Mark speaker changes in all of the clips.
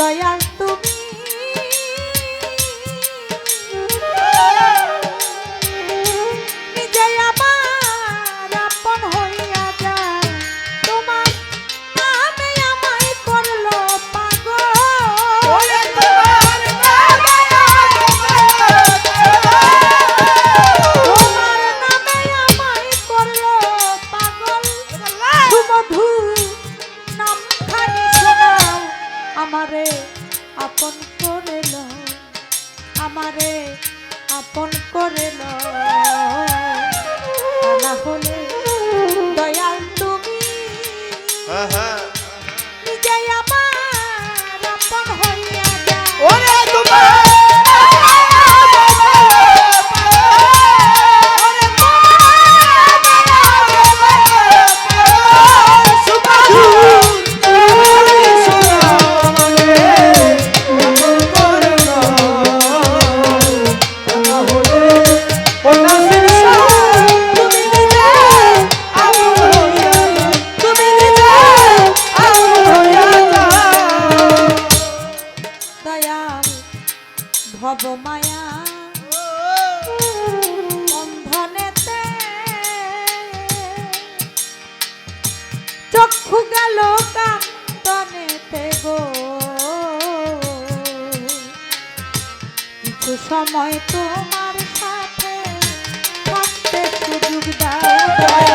Speaker 1: Yeah. কিছু সময় তোমার সাথে থাকতে সুযোগ দাও।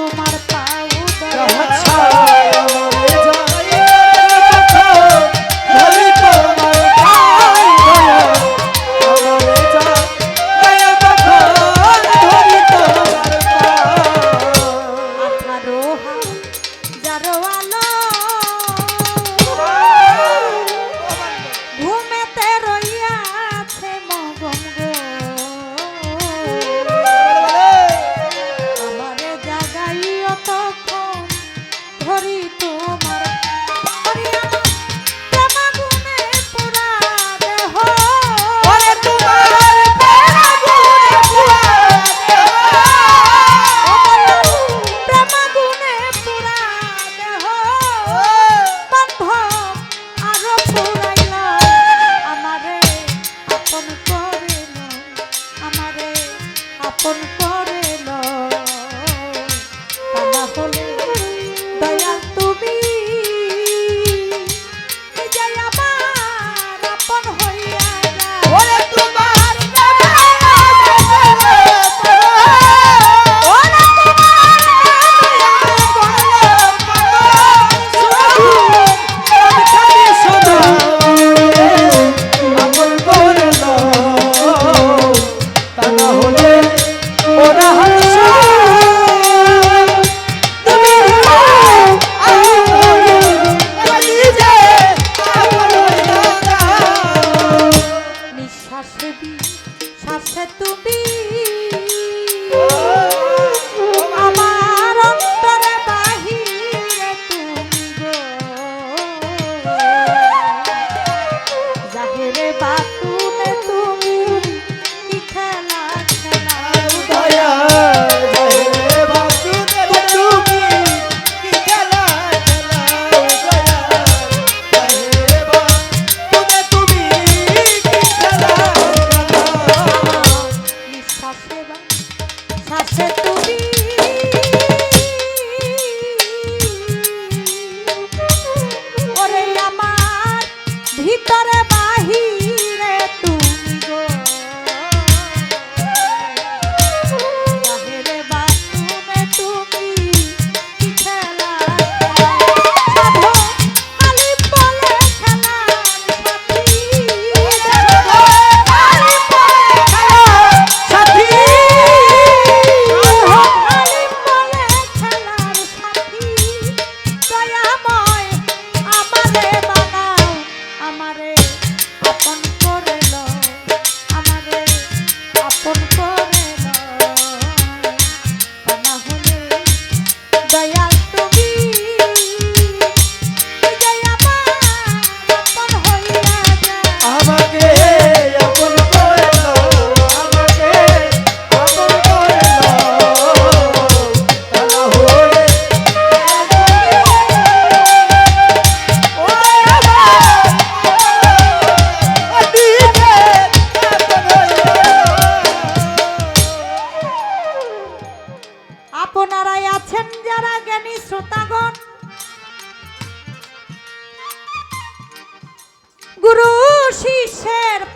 Speaker 1: তোমার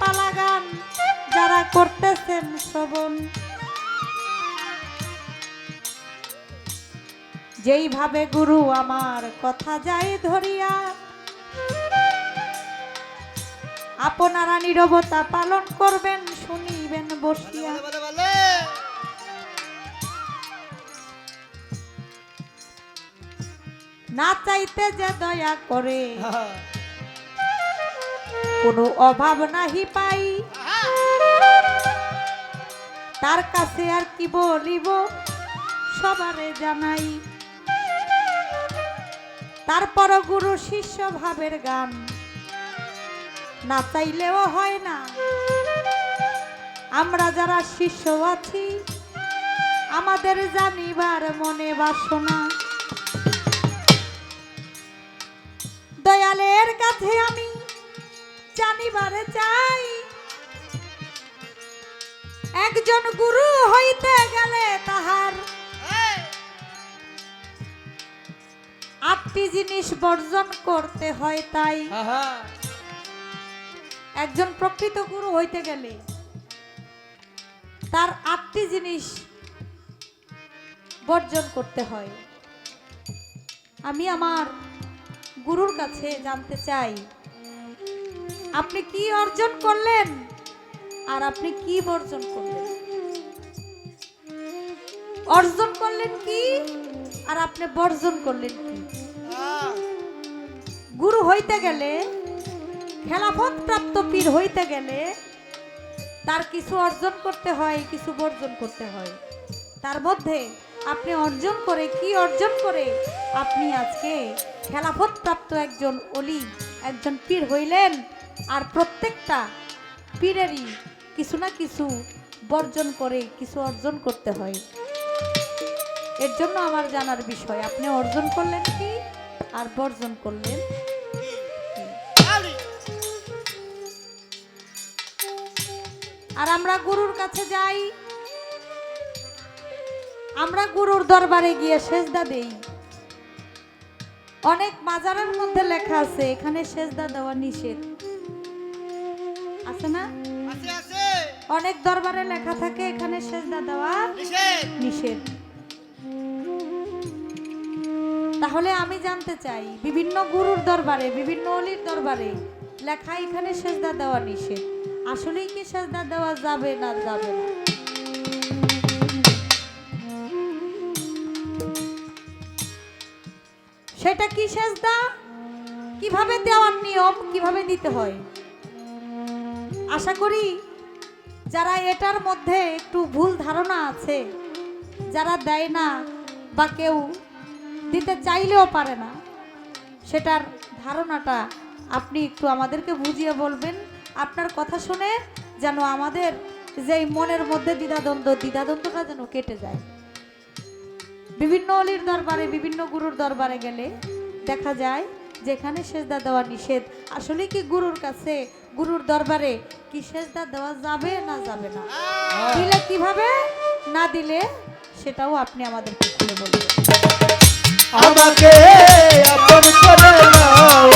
Speaker 1: পালাগান যারা করতেছেন শ্রবণ। যেইভাবে গুরু আমার কথা যাই ধরিয়া আপনারা নীরবতা পালন করবেন শুনিবেন বসিয়া। না চাইতে যে দয়া করে। কোনো অভাব নাহি পাই। তার কাছে আর কি বলিব, সবারে জানাই। তারপর গুরু শিষ্য ভাবের গান, না চাইলেও হয় না। আমরা যারা শিষ্য আছি, আমাদের জানিবার মনে বাসনা। দয়ালের কাছে আমি জানিবারে চাই। একজন গুরু হইতে গেলে তাহার আটটি জিনিস বর্জন করতে হয় তাই। একজন প্রকৃত গুরু হইতে গেলে তার আটটি জিনিস বর্জন করতে হয়। আমি আমার গুরুর কাছে জানতে চাই। আপনি কি অর্জন করলেন? আর আপনি কি বর্জন করলেন? অর্জন করলেন কি? আর আপনি বর্জন করলেন কি। গুরু হইতে গেলে, খেলাফত প্রাপ্ত পীর হইতে গেলে, তার কিছু অর্জন করতে হয়, কিছু বর্জন করতে হয়। তার মধ্যে আপনি অর্জন করে কি অর্জন করে? আপনি আজকে খেলাফত প্রাপ্ত একজন অলি, একজন পীর হইলেন। আর প্রত্যেকটা পীরেরই কিছু না কিছু বর্জন করে, কিছু অর্জন করতে হয়। এর জন্য আমার জানার বিষয়, আপনি অর্জন করলেন কি আর বর্জন করলেন আর আমরা গুরুর কাছে যাই। আমরা গুরুর দরবারে গিয়ে সেজদা দেই। অনেক মাজারের মধ্যে লেখা আছে, এখানে সেজদা দেওয়া নিষেধ। আছে না? অনেক দরবারে লেখা থাকে এখানে সেজদা দেওয়া
Speaker 2: নিষেধ।
Speaker 1: নিষেধ। তাহলে আমি জানতে চাই বিভিন্ন গুরুর দরবারে বিভিন্ন অলির দরবারে লেখা এখানে সেজদা দেওয়া নিষেধ। আসলেই কি সেজদা দেওয়া যাবে না যাবে না? সেটা কি সেজদা? কীভাবে দেওয়ার নিয়ম কীভাবে দিতে হয়? আশা করি যারা এটার মধ্যে একটু ভুল ধারণা আছে, যারা দেয় না বা কেউ দিতে চাইলেও পারে না, সেটার ধারণাটা আপনি একটু আমাদেরকে বুঝিয়ে বলবেন। আপনার কথা শুনে যেন আমাদের যেই মনের মধ্যে দ্বিধাদ্বন্দ্ব, দ্বিধাদ্বন্দ্বটা যেন কেটে যায়। বিভিন্ন অলির দরবারে, বিভিন্ন গুরুর দরবারে গেলে দেখা যায়, যেখানে সেজদা দেওয়া নিষেধ, আসলে কি গুরুর কাছে গুরুর দরবারে কি সেজদা দেওয়া যাবে না যাবে না? দিলে কীভাবে? না দিলে সেটাও আপনি আমাদেরকে খুলে বলবেন
Speaker 3: আমাকে আপন করে নাও